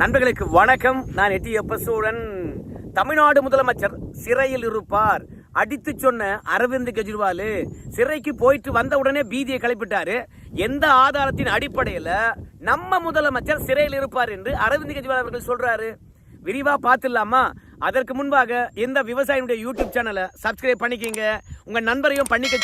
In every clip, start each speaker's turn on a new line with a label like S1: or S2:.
S1: நண்பர்களுக்கு வணக்கம். நான் எட்டி எப்பசூடன் தமிழ்நாடு முதலமைச்சர் சிறையில் இருப்பார். அடித்து சொன்ன அரவிந்த் கெஜ்ரிவால் சிறைக்கு போயிட்டு வந்த உடனே பீதியை கிளப்பிட்டாரு. எந்த ஆதாரத்தின் அடிப்படையில் நம்ம முதலமைச்சர் சிறையில் இருப்பார் என்று அரவிந்த் கெஜ்ரிவால் அவர்கள் சொல்றாரு. விரிவா பார்த்துடலாமா? அதற்கு முன்பாக இந்த விவசாயினுடைய யூடியூப் சேனலை சப்ஸ்கிரைப் பண்ணிக்கங்க. உங்க நண்பரையும் பண்ணிக்க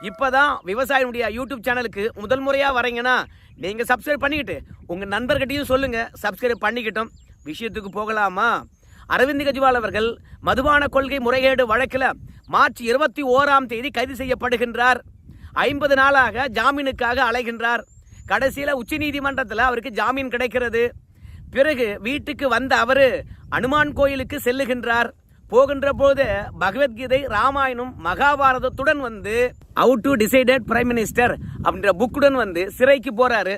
S1: இப்போ தான் விவசாயினுடைய யூடியூப் சேனலுக்கு முதல் முறையாக வரீங்கன்னா நீங்கள் சப்ஸ்கிரைப் பண்ணிக்கிட்டு உங்கள் நண்பர்கிட்டையும் சொல்லுங்கள் சப்ஸ்கிரைப் பண்ணிக்கிட்டோம். விஷயத்துக்கு போகலாமா? அரவிந்த் கெஜ்ரிவால் அவர்கள் மதுபான கொள்கை முறைகேடு வழக்கில் மார்ச் இருபத்தி ஓராம் தேதி கைது செய்யப்படுகின்றார். ஐம்பது நாளாக ஜாமீனுக்காக அலைகின்றார். கடைசியில் உச்சநீதிமன்றத்தில் அவருக்கு ஜாமீன் கிடைக்கிறது. பிறகு வீட்டுக்கு வந்த அவர் அனுமான் கோயிலுக்கு செல்லுகின்றார். போகின்ற போது பகவத்கீதை ராமாயணம் மகாபாரதத்துடன் வந்து how to decided prime minister அப்படின்ற புக்குடன் வந்து சிறைக்கு போறாரு.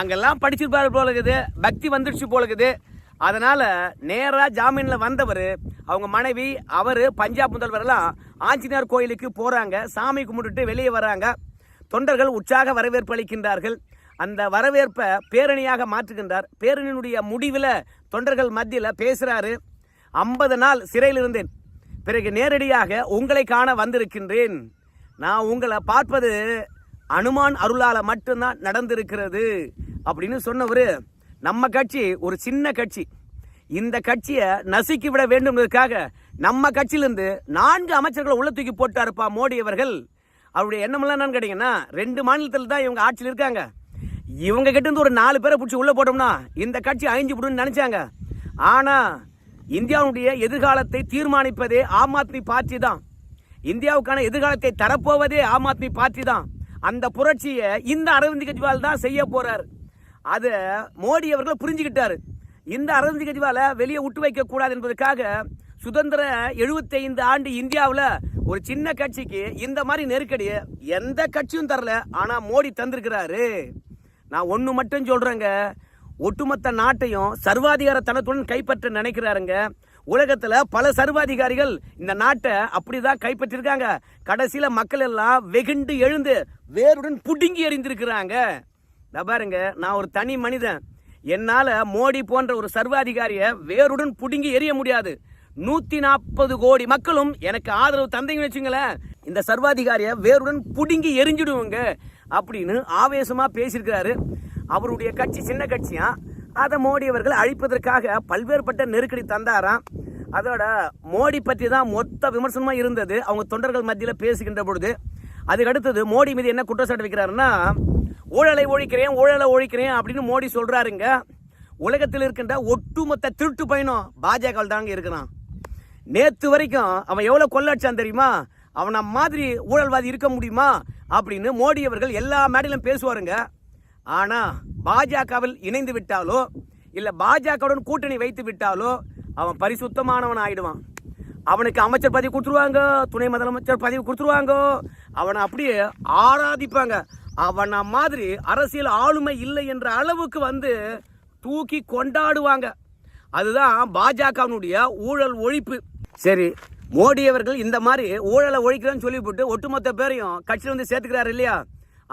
S1: அங்கெல்லாம் படிச்சிருப்பாரு போல இருக்குது பக்தி வந்துடுச்சு போல இருக்குது அதனால நேராக ஜாமீனில் வந்தவர் அவங்க மனைவி அவர் பஞ்சாப் முதல்வரெல்லாம் ஆஞ்சநேயர் கோயிலுக்கு போகிறாங்க சாமி கும்பிட்டுட்டு வெளியே வராங்க. தொண்டர்கள் உற்சாக வரவேற்பு அளிக்கின்றார்கள். அந்த வரவேற்பை பேரணியாக மாற்றுகின்றார். பேரணியினுடைய முடிவில் தொண்டர்கள் மத்தியில் பேசுகிறாரு ஐம்பது நாள் சிறையில் இருந்தேன். பிறகு நேரடியாக உங்களை காண வந்திருக்கின்றேன். நான் உங்களை பார்ப்பது அனுமான் அருளால் மட்டும்தான் நடந்திருக்கிறது அப்படின்னு சொன்னவர் நம்ம கட்சி ஒரு சின்ன கட்சி. இந்த கட்சியை நசுக்கி விட வேண்டும்ன்றதுக்காக நம்ம கட்சியிலிருந்து நான்கு அமைச்சர்களை உள்ள தூக்கி போட்டாருப்பா மோடி அவர்கள். அவருடைய எண்ணமெல்லாம் என்னன்னு கேட்டீங்கன்னா ரெண்டு மாநிலத்தில் தான் இவங்க ஆட்சியில் இருக்காங்க. இவங்க கிட்ட இருந்து ஒரு நாலு பேரை பிடிச்சி உள்ளே போட்டோம்னா இந்த கட்சி அழிஞ்சு விடுன்னு நினைச்சாங்க. ஆனால் இந்தியாவுடைய எதிர்காலத்தை தீர்மானிப்பதே ஆம் ஆத்மி பார்ட்டி தான். இந்தியாவுக்கான எதிர்காலத்தை தரப்போவதே ஆம் ஆத்மி பார்ட்டி தான். அந்த புரட்சியை இந்த அரவிந்த் கெஜ்ரிவால் தான் செய்ய போறார். அதை மோடி அவர்கள் புரிஞ்சுக்கிட்டாரு. இந்த அரவிந்த் கெஜ்ரிவாலை வெளியே விட்டு வைக்க கூடாது என்பதற்காக சுதந்திர 75 ஆண்டு இந்தியாவில் ஒரு சின்ன கட்சிக்கு இந்த மாதிரி நெருக்கடி எந்த கட்சியும் தரல. ஆனால் மோடி தந்திருக்கிறாரு. நான் ஒன்று மட்டும் சொல்கிறேங்க ஒட்டுமொத்த நாட்டையும் சர்வாதிகாரத்தனத்துடன் கைப்பற்ற நினைக்கிறாருங்க. உலகத்தில் பல சர்வாதிகாரிகள் இந்த நாட்டை அப்படிதான் கைப்பற்றிருக்காங்க. கடைசியில் மக்கள் எல்லாம் வெகுண்டு எழுந்து வேருடன் புடுங்கி எறிந்திருக்கிறாங்க. பாருங்க நான் ஒரு தனி மனிதன். என்னால் மோடி போன்ற ஒரு சர்வாதிகாரியை வேருடன் புடுங்கி எறிய முடியாது. நூற்றி நாற்பது கோடி மக்களும் எனக்கு ஆதரவு தந்தைங்கன்னு வச்சுங்களேன். இந்த சர்வாதிகாரியை வேருடன் புடுங்கி எரிஞ்சிடுவோங்க அப்படின்னு ஆவேசமாக பேசியிருக்கிறாரு. அவருடைய கட்சி சின்ன கட்சியா? அதை மோடி அவர்கள் அழிப்பதற்காக பல்வேறுபட்ட நெருக்கடி தந்தாராம். அதோட மோடி பற்றி தான் மொத்த விமர்சனமாக இருந்தது. அவங்க தொண்டர்கள் மத்தியில் பேசுகின்ற பொழுது. அதுக்கு அடுத்தது மோடி மீது என்ன குற்றச்சாட்டு வைக்கிறாருன்னா ஊழலை ஒழிக்கிறேன் ஊழலை ஒழிக்கிறேன் அப்படின்னு மோடி சொல்கிறாருங்க உலகத்தில் இருக்கின்ற ஒட்டுமொத்த திருட்டு பயணம் பாஜக தாங்க இருக்கிறான். நேற்று வரைக்கும் அவன் எவ்வளோ கொள்ளடிச்சான் தெரியுமா? அவனை மாதிரி ஊழல்வாதி இருக்க முடியுமா? அப்படின்னு மோடி அவர்கள் எல்லா மேடையிலும் பேசுவாருங்க. ஆனால் பாஜகவில் இணைந்து விட்டாலோ இல்லை பாஜகவுடன் கூட்டணி வைத்து விட்டாலோ அவன் பரிசுத்தமானவன் ஆயிடுவான். அவனுக்கு அமைச்சர் பதவி கொடுத்துருவாங்க துணை முதலமைச்சர் பதவி கொடுத்துருவாங்க. அவனை அப்படியே ஆராதிப்பாங்க. அவனை மாதிரி அரசியல் ஆளுமை இல்லை என்ற அளவுக்கு வந்து தூக்கி கொண்டாடுவாங்க. அதுதான் பாஜகவினுடைய ஊழல் ஒழிப்பு. சரி மோடி அவர்கள் இந்த மாதிரி ஊழலை ஒழிக்கிறேன்னு சொல்லிவிட்டு ஒட்டுமொத்த பேரையும் கட்சியில் வந்து சேர்த்துக்கிறாரு இல்லையா?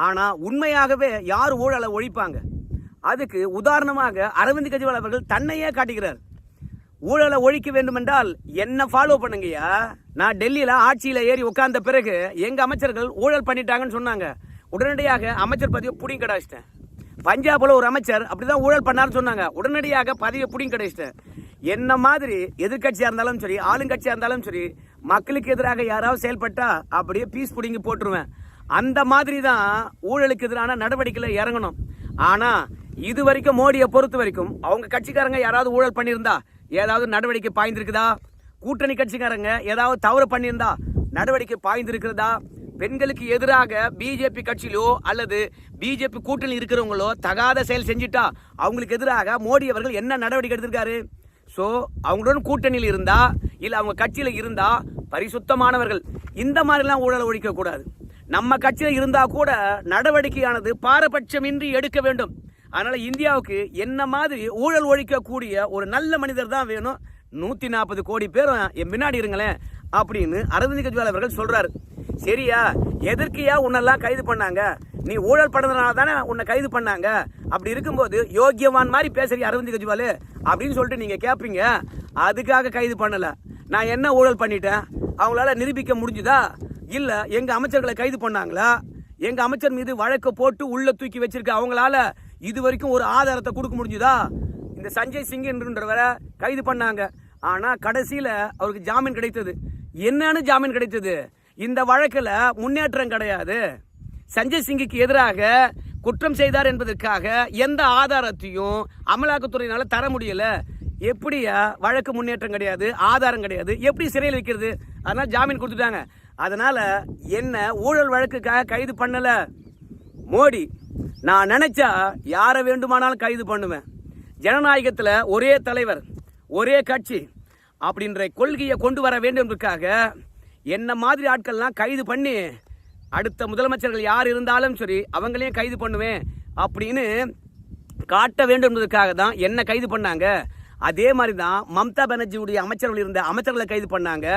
S1: ஆனால் உண்மையாகவே யார் ஊழலை ஒழிப்பாங்க? அதுக்கு உதாரணமாக அரவிந்த் கெஜ்ரிவால் அவர்கள் தன்னையே காட்டுகிறார் ஊழலை ஒழிக்க வேண்டுமென்றால் என்ன ஃபாலோ பண்ணுங்கய்யா? நான் டெல்லியில் ஆட்சியில் ஏறி உட்கார்ந்த பிறகு எங்கள் அமைச்சர்கள் ஊழல் பண்ணிட்டாங்கன்னு சொன்னாங்க. உடனடியாக அமைச்சர் பதவியை புடிங்க கடாச்சிட்டேன். பஞ்சாபில் ஒரு அமைச்சர் அப்படிதான் ஊழல் பண்ணாருன்னு சொன்னாங்க. உடனடியாக பதவியை புடிங்க கிடைச்சிட்டேன். என்ன மாதிரி எதிர்கட்சியாக இருந்தாலும் சரி ஆளுங்கட்சியாக இருந்தாலும் சரி மக்களுக்கு எதிராக யாராவது செயல்பட்டா அப்படியே பீஸ் புடிங்கி போட்டுருவேன். அந்த மாதிரி தான் ஊழலுக்கு எதிரான நடவடிக்கையில் இறங்கணும். ஆனா இது வரைக்கும் மோடியை பொறுத்த வரைக்கும் அவங்க கட்சிக்காரங்க யாராவது ஊழல் பண்ணியிருந்தா ஏதாவது நடவடிக்கை பாய்ந்திருக்குதா? கூட்டணி கட்சிக்காரங்க ஏதாவது தவறு பண்ணியிருந்தா நடவடிக்கை பாய்ந்திருக்கிறதா? பெண்களுக்கு எதிராக பிஜேபி கட்சியிலோ அல்லது பிஜேபி கூட்டணி இருக்கிறவங்களோ தகாத செயல் செஞ்சுட்டா அவங்களுக்கு எதிராக மோடி அவர்கள் என்ன நடவடிக்கை எடுத்திருக்காரு? ஸோ அவங்களுடன் கூட்டணியில் இருந்தா இல்லை அவங்க கட்சியில் இருந்தா பரிசுத்தமானவர்கள். இந்த மாதிரிலாம் ஊழலை ஒழிக்கக்கூடாது. நம்ம கட்சியில் இருந்தா கூட நடவடிக்கையானது பாரபட்சமின்றி எடுக்க வேண்டும். அதனால இந்தியாவுக்கு என்ன மாதிரி ஊழல் ஒழிக்கக்கூடிய ஒரு நல்ல மனிதர் தான் வேணும். நூத்தி நாற்பது கோடி பேரும் என் பின்னாடி இருங்களேன் அப்படின்னு அரவிந்த் கெஜ்ரிவால் அவர்கள் சொல்றாரு. சரியா? எதற்கையா உன்னெல்லாம் கைது பண்ணாங்க? நீ ஊழல் பண்ணதுனால தானே உன்னை கைது பண்ணாங்க? அப்படி இருக்கும்போது யோக்கியவான் மாதிரி பேசுறீ அரவிந்த் கெஜ்ரிவால் அப்படின்னு சொல்லிட்டு நீங்க கேட்பீங்க அதுக்காக கைது பண்ணல. நான் என்ன ஊழல் பண்ணிட்டேன்? அவங்களால நிரூபிக்க முடிஞ்சுதா? இல்லை எங்கள் அமைச்சர்களை கைது பண்ணாங்களா? எங்கள் அமைச்சர் மீது வழக்கு போட்டு உள்ள தூக்கி வச்சிருக்க அவங்களால இது வரைக்கும் ஒரு ஆதாரத்தை கொடுக்க முடிஞ்சுதா? இந்த சஞ்சய் சிங் என்றவரை கைது பண்ணாங்க. ஆனால் கடைசியில் அவருக்கு ஜாமீன் கிடைத்தது. என்னன்னு ஜாமீன் கிடைத்தது? இந்த வழக்கில் முன்னேற்றம் கிடையாது. சஞ்சய் சிங்குக்கு எதிராக குற்றம் செய்தார் என்பதற்காக எந்த ஆதாரத்தையும் அமலாக்கத்துறையினால தர முடியல. எப்படியா வழக்கு முன்னேற்றம் கிடையாது ஆதாரம் கிடையாது எப்படி சிறையில் வைக்கிறது? அதனால ஜாமீன் கொடுத்துட்டாங்க. அதனால என்ன ஊழல் வழக்குக்காக கைது பண்ணல? மோடி நான் நினைச்சா யாரை வேண்டுமானாலும் கைது பண்ணுவேன். ஜனநாயகத்தில் ஒரே தலைவர் ஒரே கட்சி அப்படின்ற கொள்கையை கொண்டு வர வேண்டும் என்ன மாதிரி ஆட்கள்லாம் கைது பண்ணி அடுத்த முதலமைச்சர்கள் யார் இருந்தாலும் சரி அவங்களையும் கைது பண்ணுவேன் அப்படின்னு காட்ட வேண்டும் என்பதற்காக தான் என்ன கைது பண்ணாங்க. அதே மாதிரி தான் மம்தா பானர்ஜியுடைய அமைச்சர்கள் இருந்த அமைச்சர்களை கைது பண்ணாங்க.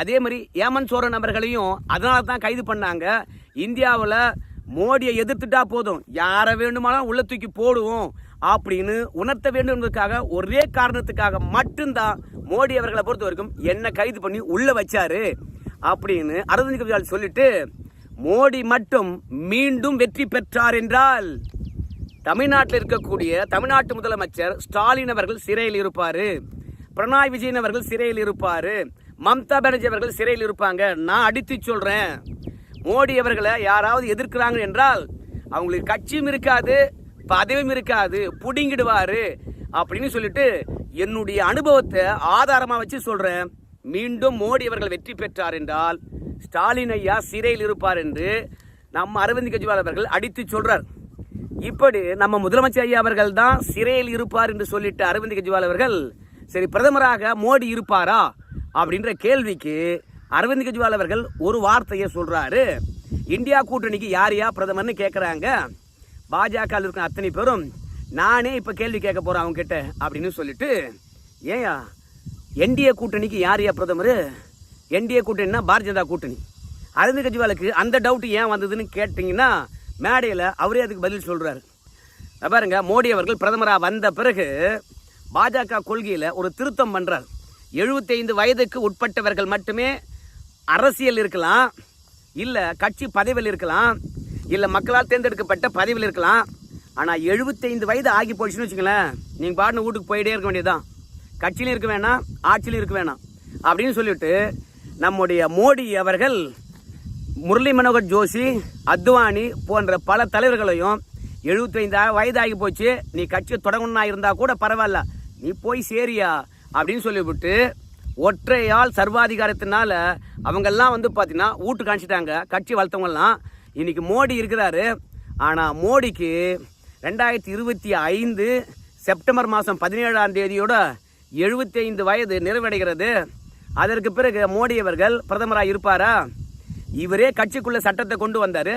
S1: அதே மாதிரி ஏமன் சோரன் அவர்களையும் அதனால தான் கைது பண்ணாங்க. இந்தியாவில் மோடியை எதிர்த்துட்டா போதும். யாரை வேண்டுமானாலும் உள்ள தூக்கி போடுவோம் அப்படின்னு உணர்த்த வேண்டும் என்பதற்காக ஒரே காரணத்துக்காக மட்டும்தான் மோடி அவர்களை பொறுத்த வரைக்கும் என்ன கைது பண்ணி உள்ள வச்சாரு அப்படின்னு அரவிந்த் கெஜ்ரிவால் சொல்லிட்டு மோடி மட்டும் மீண்டும் வெற்றி பெற்றார் என்றால் தமிழ்நாட்டில் இருக்கக்கூடிய தமிழ்நாட்டு முதலமைச்சர் ஸ்டாலின் அவர்கள் சிறையில் இருப்பார். பிரணாய் விஜயன் அவர்கள் சிறையில் இருப்பார். மம்தா பானர்ஜி அவர்கள் சிறையில் இருப்பாங்க. நான் அடித்து சொல்கிறேன் மோடி அவர்களை யாராவது எதிர்க்கிறாங்க என்றால் அவங்களுக்கு கட்சியும் இருக்காது பதவியும் இருக்காது புடிங்கிடுவாரு அப்படின்னு சொல்லிட்டு என்னுடைய அனுபவத்தை ஆதாரமாக வச்சு சொல்கிறேன் மீண்டும் மோடி அவர்கள் வெற்றி பெற்றார் என்றால் ஸ்டாலின் ஐயா சிறையில் இருப்பார் என்று நம்ம அரவிந்த் கெஜ்ரிவால் அவர்கள் அடித்து சொல்கிறார் இப்படி நம்ம முதலமைச்சர் ஐயா அவர்கள் தான் சிறையில் இருப்பார் என்று சொல்லிட்டு அரவிந்த் கெஜ்ரிவால் அவர்கள் சரி பிரதமராக மோடி இருப்பாரா? அப்படின்ற கேள்விக்கு அரவிந்த் கெஜ்ரிவால் அவர்கள் ஒரு வார்த்தையை சொல்கிறாரு இந்தியா கூட்டணிக்கு யாரையா பிரதமர்னு கேட்குறாங்க பாஜக இருக்கிற அத்தனை பேரும் நானே இப்போ கேள்வி கேட்க போகிறேன் அவங்ககிட்ட அப்படின்னு சொல்லிட்டு ஏயா என்டிஏ கூட்டணிக்கு யார் யா பிரதமர்? என்டிஏ கூட்டணினா பாரதிய ஜனதா கூட்டணி. அரவிந்த் கெஜ்ரிவாலுக்கு அந்த டவுட் ஏன் வந்ததுன்னு கேட்டிங்கன்னா மேடையில் அவரே அதுக்கு பதில் சொல்றாரு. பாருங்க மோடி அவர்கள் பிரதமராக வந்த பிறகு பாஜக கொள்கையில் ஒரு திருத்தம் பண்ணுறார் 75 வயதுக்கு உட்பட்டவர்கள் மட்டுமே அரசியல் இருக்கலாம் இல்லை கட்சி பதவியில் இருக்கலாம் இல்லை மக்களால் தேர்ந்தெடுக்கப்பட்ட பதவியில் இருக்கலாம். ஆனால் 75 வயது ஆகி போச்சுன்னு வச்சுங்களேன் நீங்கள் பாட்டு வீட்டுக்கு போயிட்டே இருக்க வேண்டியதுதான். கட்சியிலும் இருக்க வேணாம் ஆட்சியிலும் இருக்க வேணாம். அப்படின்னு சொல்லிட்டு நம்முடைய மோடி அவர்கள் முரளி மனோகர் ஜோஷி அத்வானி போன்ற பல தலைவர்களையும் 75 வயதாகி போச்சு நீ கட்சியை தொடங்கணும்னா இருந்தால் கூட பரவாயில்ல நீ போய் சேரியா அப்படின்னு சொல்லிவிட்டு ஒற்றையால் சர்வாதிகாரத்தினால அவங்கெல்லாம் வந்து பார்த்தீங்கன்னா வீட்டு காமிச்சிட்டாங்க கட்சி வளர்த்தவங்கெல்லாம் இன்னைக்கு மோடி இருக்கிறாரு. ஆனால் மோடிக்கு ரெண்டாயிரத்தி இருபத்தி ஐந்து செப்டம்பர் மாதம் பதினேழாம் தேதியோட 75 வயது நிறைவடைகிறது. அதற்கு பிறகு மோடி அவர்கள் பிரதமராக இருப்பாரா? இவரே கட்சிக்குள்ளே சட்டத்தை கொண்டு வந்தார்.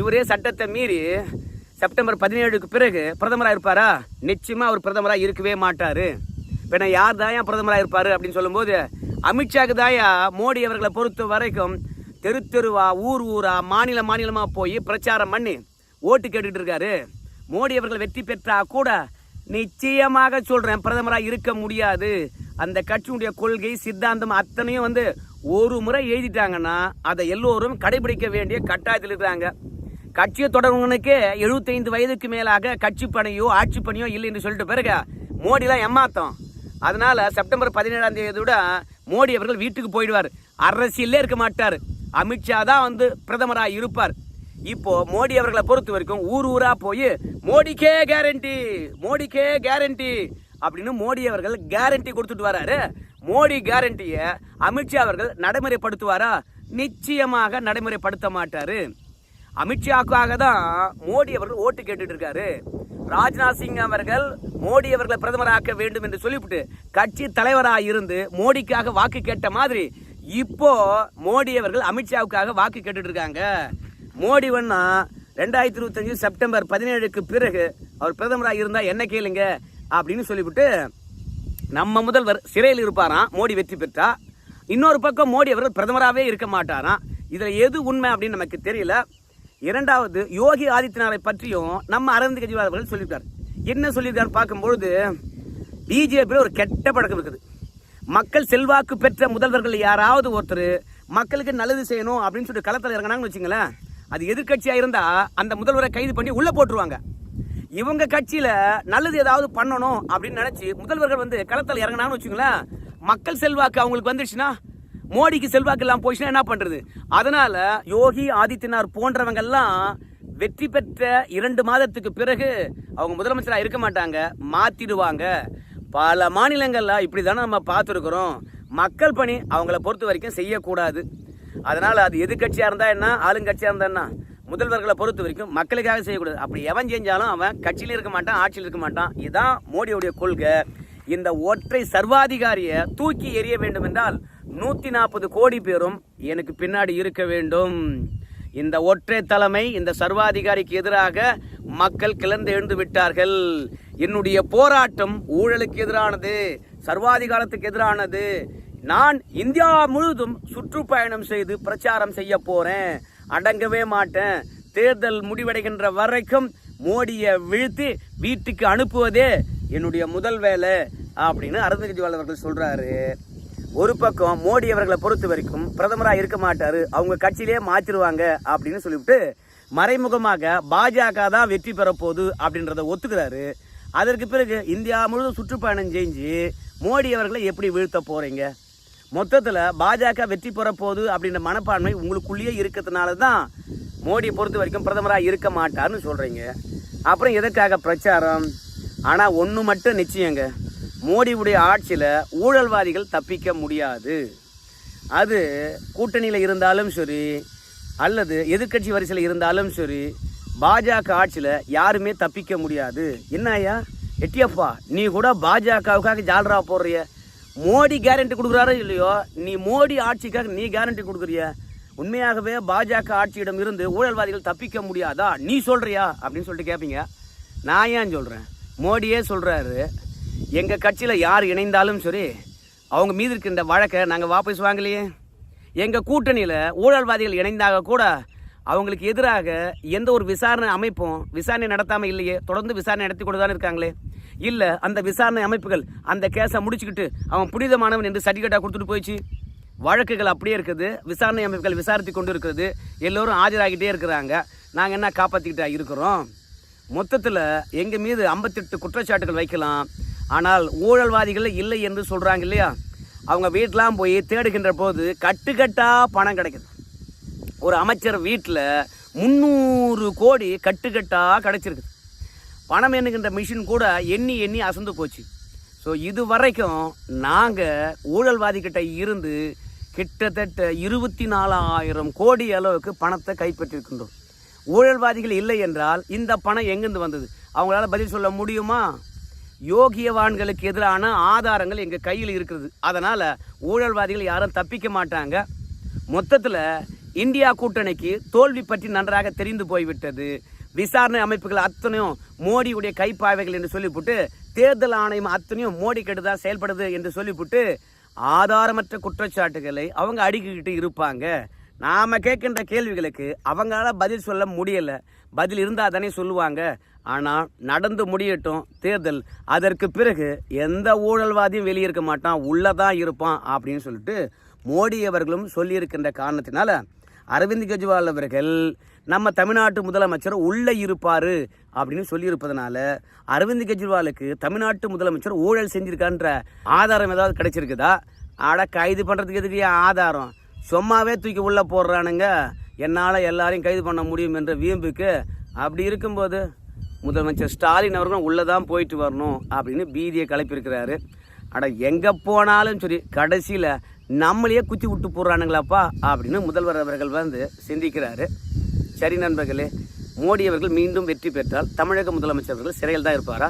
S1: இவரே சட்டத்தை மீறி செப்டம்பர் பதினேழுக்கு பிறகு பிரதமராக இருப்பாரா? நிச்சயமாக அவர் பிரதமராக இருக்கவே மாட்டார். இப்போ நான் யார் தாயா பிரதமராக இருப்பார் அப்படின்னு சொல்லும்போது அமித்ஷாக்கு தாயா மோடி அவர்களை பொறுத்த வரைக்கும் தெரு தெருவா ஊர் ஊரா மாநில மாநிலமாக போய் பிரச்சாரம் பண்ணி ஓட்டு கேட்டுக்கிட்டு இருக்காரு. மோடி அவர்கள் வெற்றி பெற்றா கூட நிச்சயமாக சொல்கிறேன் பிரதமராக இருக்க முடியாது. அந்த கட்சியினுடைய கொள்கை சித்தாந்தம் அத்தனையும் வந்து ஒரு முறை எழுதிட்டாங்கன்னா அதை எல்லோரும் கடைபிடிக்க வேண்டிய கட்டாயத்தில் இருக்கிறாங்க. கட்சியை தொடர்வனுக்கே 75 வயதுக்கு மேலாக கட்சி பணியோ ஆட்சி பணியோ இல்லை என்று சொல்லிட்டு பிறகு மோடிலாம் ஏமாத்தம். அதனால செப்டம்பர் பதினேழாம் தேதியோட மோடி அவர்கள் வீட்டுக்கு போயிடுவார். அரசியலே இருக்க மாட்டார். அமித்ஷா தான் வந்து பிரதமராக இருப்பார். இப்போ மோடி அவர்களை பொறுத்த வரைக்கும் ஊர் ஊரா போய் மோடிக்கே கேரண்டி மோடிக்கே கேரண்டி அப்படின்னு மோடி அவர்கள் கேரண்டி கொடுத்துட்டு வராரு. மோடி கேரண்டியை அமித்ஷா அவர்கள் நடைமுறைப்படுத்துவாரா? நிச்சயமாக நடைமுறைப்படுத்த மாட்டாரு. அமித்ஷாக்காக தான் மோடி அவர்கள் ஓட்டு கேட்டுட்டு இருக்காரு. ராஜ்நாத் சிங் அவர்கள் மோடி அவர்களை பிரதமராக்க வேண்டும் என்று சொல்லிவிட்டு கட்சி தலைவராக இருந்து மோடிக்காக வாக்கு கேட்ட மாதிரி இப்போ மோடி அவர்கள் அமித்ஷாவுக்காக வாக்கு கேட்டுட்டு இருக்காங்க மோடி வேணா ரெண்டாயிரத்தி இருபத்தஞ்சு செப்டம்பர் பதினேழுக்கு பிறகு அவர் பிரதமராக இருந்தால் என்ன கேளுங்க அப்படின்னு சொல்லிவிட்டு நம்ம முதல்வர் சிறையில் இருப்பாராம் மோடி வெற்றி பெற்றா. இன்னொரு பக்கம் மோடி அவர்கள் பிரதமராகவே இருக்க மாட்டாராம். இதில் எது உண்மை அப்படின்னு நமக்கு தெரியல. இரண்டாவது யோகி ஆதித்யநாத்தை பற்றியும் நம்ம அரவிந்த் கெஜ்ரிவால் அவர்கள் சொல்லியிருக்காரு. என்ன சொல்லியிருக்காரு பார்க்கும்பொழுது பிஜேபியில் ஒரு கெட்ட பழக்கம் இருக்குது. மக்கள் செல்வாக்கு பெற்ற முதல்வர்கள் யாராவது ஒருத்தர் மக்களுக்கு நல்லது செய்யணும் அப்படின்னு சொல்லிட்டு களத்தில் இறங்கினாங்கன்னு வச்சுங்களேன் அது எதிர்க்கட்சியாக இருந்தால் அந்த முதல்வரை கைது பண்ணி உள்ளே போட்டுருவாங்க. இவங்க கட்சியில் நல்லது ஏதாவது பண்ணணும் அப்படின்னு நினச்சி முதல்வர்கள் வந்து களத்தில் இறங்கினாங்கன்னு வச்சுங்களேன் மக்கள் செல்வாக்கு அவங்களுக்கு வந்துடுச்சுன்னா மோடிக்கு செல்வாக்கு எல்லாம் என்ன பண்றது? அதனால யோகி ஆதித்யநாத் போன்றவங்க எல்லாம் வெற்றி பெற்ற இரண்டு மாதத்துக்கு பிறகு அவங்க முதலமைச்சராக இருக்க மாட்டாங்க மாத்திடுவாங்க. பல மாநிலங்களில் இப்படி தானே நம்ம பார்த்துருக்குறோம். மக்கள் பணி அவங்கள பொறுத்த வரைக்கும் செய்யக்கூடாது. அதனால் அது எதிர்கட்சியாக இருந்தால் என்ன ஆளுங்கட்சியாக இருந்தால் என்ன? முதல்வர்களை பொறுத்த வரைக்கும் மக்களுக்காக செய்யக்கூடாது. அப்படி எவன் செஞ்சாலும் அவன் கட்சியில் இருக்க மாட்டான் ஆட்சியில் இருக்க மாட்டான். இதுதான் மோடியுடைய கொள்கை. இந்த ஒற்றை சர்வாதிகாரியை தூக்கி எறிய வேண்டும் என்றால் நூத்தி நாற்பது கோடி பேரும் எனக்கு பின்னாடி இருக்க வேண்டும். இந்த ஒற்றை தலைமை இந்த சர்வாதிகாரிக்கு எதிராக மக்கள் கிளர்ந்து எழுந்து விட்டார்கள். என்னுடைய போராட்டம் ஊழலுக்கு எதிரானது சர்வாதிகாரத்துக்கு எதிரானது. நான் இந்தியா முழுவதும் சுற்றுப்பயணம் செய்து பிரச்சாரம் செய்ய போறேன். அடங்கவே மாட்டேன். தேர்தல் முடிவடைகின்ற வரைக்கும் மோடியை வீழ்த்தி வீட்டுக்கு அனுப்புவதே என்னுடைய முதல் வேலை அப்படின்னு அரவிந்த் கெஜ்ரிவால் அவர்கள் சொல்றாரு. ஒரு பக்கம் மோடி அவர்களை பொறுத்த வரைக்கும் பிரதமராக இருக்க மாட்டார் அவங்க கட்சியிலே மாற்றிடுவாங்க அப்படின்னு சொல்லிவிட்டு மறைமுகமாக பாஜக தான் வெற்றி பெறப்போகுது அப்படின்றத ஒத்துக்கிறாரு. அதற்கு பிறகு இந்தியா முழுவதும் சுற்றுப்பயணம் செஞ்சு மோடி அவர்களை எப்படி வீழ்த்த போகிறீங்க மொத்தத்தில் பாஜக வெற்றி பெற போகுது அப்படின்ற மனப்பான்மை உங்களுக்குள்ளேயே இருக்கிறதுனால தான் மோடியை பொறுத்த வரைக்கும் பிரதமராக இருக்க மாட்டார்னு சொல்கிறீங்க அப்புறம் எதற்காக பிரச்சாரம்? ஆனால் ஒன்று மட்டும் நிச்சயங்க. மோடியுடைய ஆட்சியில் ஊழல்வாதிகள் தப்பிக்க முடியாது. அது கூட்டணியில் இருந்தாலும் சரி அல்லது எதிர்க்கட்சி வரிசையில் இருந்தாலும் சரி பாஜக ஆட்சியில் யாருமே தப்பிக்க முடியாது. என்ன ஐயா எட்டியப்பா நீ கூட பாஜகவுக்காக ஜால்ரா போடுறிய. மோடி கேரண்டி கொடுக்குறாரோ இல்லையோ நீ மோடி ஆட்சிக்காக நீ கேரண்டி கொடுக்குறிய. உண்மையாகவே பாஜக ஆட்சியிடம் இருந்து ஊழல்வாதிகள் தப்பிக்க முடியாதா? நீ சொல்கிறியா அப்படின்னு சொல்லிட்டு கேட்பீங்க நான் ஏன் சொல்கிறேன் மோடியே சொல்கிறாரு எங்கள் கட்சியில் யார் இணைந்தாலும் சரி அவங்க மீது இருக்கின்ற வழக்கை நாங்கள் வாபஸ் வாங்கலையே. எங்கள் கூட்டணியில் ஊழல்வாதிகள் இணைந்தாக கூட அவங்களுக்கு எதிராக எந்த ஒரு விசாரணை அமைப்பும் விசாரணை நடத்தாமல் இல்லையே தொடர்ந்து விசாரணை நடத்தி கொண்டு தான் இருக்காங்களே. இல்லை அந்த விசாரணை அமைப்புகள் அந்த கேஸை முடிச்சுக்கிட்டு அவன் புனிதமானவன் என்று சர்டிஃபிகேட்டாக கொடுத்துட்டு போயிடுச்சு. வழக்குகள் அப்படியே இருக்குது விசாரணை அமைப்புகள் விசாரித்து கொண்டு இருக்கிறது எல்லோரும் ஆஜராகிட்டே இருக்கிறாங்க. நாங்கள் என்ன காப்பாற்றிக்கிட்டா இருக்கிறோம்? மொத்தத்தில் எங்கள் மீது ஐம்பத்தெட்டு குற்றச்சாட்டுகள் வைக்கலாம். ஆனால் ஊழல்வாதிகள் இல்லை என்று சொல்கிறாங்க இல்லையா? அவங்க வீட்டெலாம் போய் தேடுகின்ற போது கட்டுக்கட்டாக பணம் கிடைக்குது. ஒரு அமைச்சர் வீட்டில் முந்நூறு கோடி கட்டுக்கட்டாக கிடைச்சிருக்கு பணம் எண்ணுகின்ற மிஷின் கூட எண்ணி எண்ணி அசந்து போச்சு. ஸோ இது வரைக்கும் நாங்கள் ஊழல்வாதிக்கிட்ட இருந்து கிட்டத்தட்ட இருபத்தி நாலாயிரம் கோடி அளவுக்கு பணத்தை கைப்பற்றிருக்கின்றோம். ஊழல்வாதிகள் இல்லை என்றால் இந்த பணம் எங்கிருந்து வந்தது? அவங்களால பதில் சொல்ல முடியுமா? யோகியவான்களுக்கு எதிரான ஆதாரங்கள் எங்கள் கையில் இருக்கிறது அதனால் ஊழல்வாதிகள் யாரும் தப்பிக்க மாட்டாங்க. மொத்தத்தில் இந்தியா கூட்டணிக்கு தோல்வி பற்றி நன்றாக தெரிந்து போய்விட்டது. விசாரணை அமைப்புகள் அத்தனையும் மோடியுடைய கைப்பாவைகள் என்று சொல்லிவிட்டு தேர்தல் ஆணையம் அத்தனையும் மோடி கெடுதான் செயல்படுது என்று சொல்லிவிட்டு ஆதாரமற்ற குற்றச்சாட்டுகளை அவங்க அடுக்கிக்கிட்டு இருப்பாங்க. நாம் கேட்கின்ற கேள்விகளுக்கு அவங்களால பதில் சொல்ல முடியலை. பதில் இருந்தால் தானே சொல்லுவாங்க. ஆனால் நடந்து முடியட்டும் தேர்தல். அதற்கு பிறகு எந்த ஊழல்வாதியும் வெளியே இருக்க மாட்டான் உள்ளதான் இருப்பான் அப்படின்னு சொல்லிட்டு மோடி அவர்களும் சொல்லியிருக்கின்ற காரணத்தினால அரவிந்த் கெஜ்ரிவால் அவர்கள் நம்ம தமிழ்நாட்டு முதலமைச்சர் உள்ளே இருப்பார் அப்படின்னு சொல்லியிருப்பதனால அரவிந்த் கெஜ்ரிவாலுக்கு தமிழ்நாட்டு முதலமைச்சர் ஊழல் செஞ்சிருக்கான்ற ஆதாரம் ஏதாவது கிடைச்சிருக்குதா? ஆட கைது பண்ணுறதுக்கு எதுக்கு ஆதாரம்? சும்மாவே தூக்கி உள்ளே போடுறானுங்க. என்னால் எல்லாரையும் கைது பண்ண முடியும் என்ற வீம்புக்கு அப்படி இருக்கும்போது முதலமைச்சர் ஸ்டாலின் அவர்களும் உள்ளே தான் போயிட்டு வரணும் அப்படின்னு பீதியை கிளப்பியிருக்கிறாரு. ஆனால் எங்கே போனாலும் சரி கடைசியில் நம்மளையே குத்தி விட்டு போடுறானுங்களாப்பா அப்படின்னு முதல்வர் அவர்கள் வந்து சிந்திக்கிறாரு. சரி நண்பர்களே மோடி அவர்கள் மீண்டும் வெற்றி பெற்றால் தமிழக முதலமைச்சர் அவர்கள் சிறையில் தான் இருப்பாரா?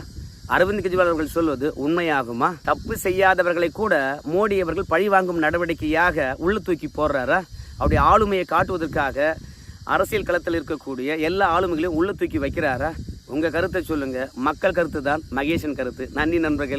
S1: அரவிந்த் கெஜ்ரிவால் அவர்கள் சொல்வது உண்மையாகுமா? தப்பு செய்யாதவர்களை கூட மோடி அவர்கள் பழி வாங்கும் நடவடிக்கையாக உள்ள தூக்கி போடுறாரா? அப்படி ஆளுமையை காட்டுவதற்காக அரசியல் களத்தில் இருக்கக்கூடிய எல்லா ஆளுமைகளையும் உள்ள தூக்கி வைக்கிறாரா? உங்க கருத்தை சொல்லுங்க. மக்கள் கருத்து தான் மகேஷன் கருத்து. நன்றி நண்பர்கள்.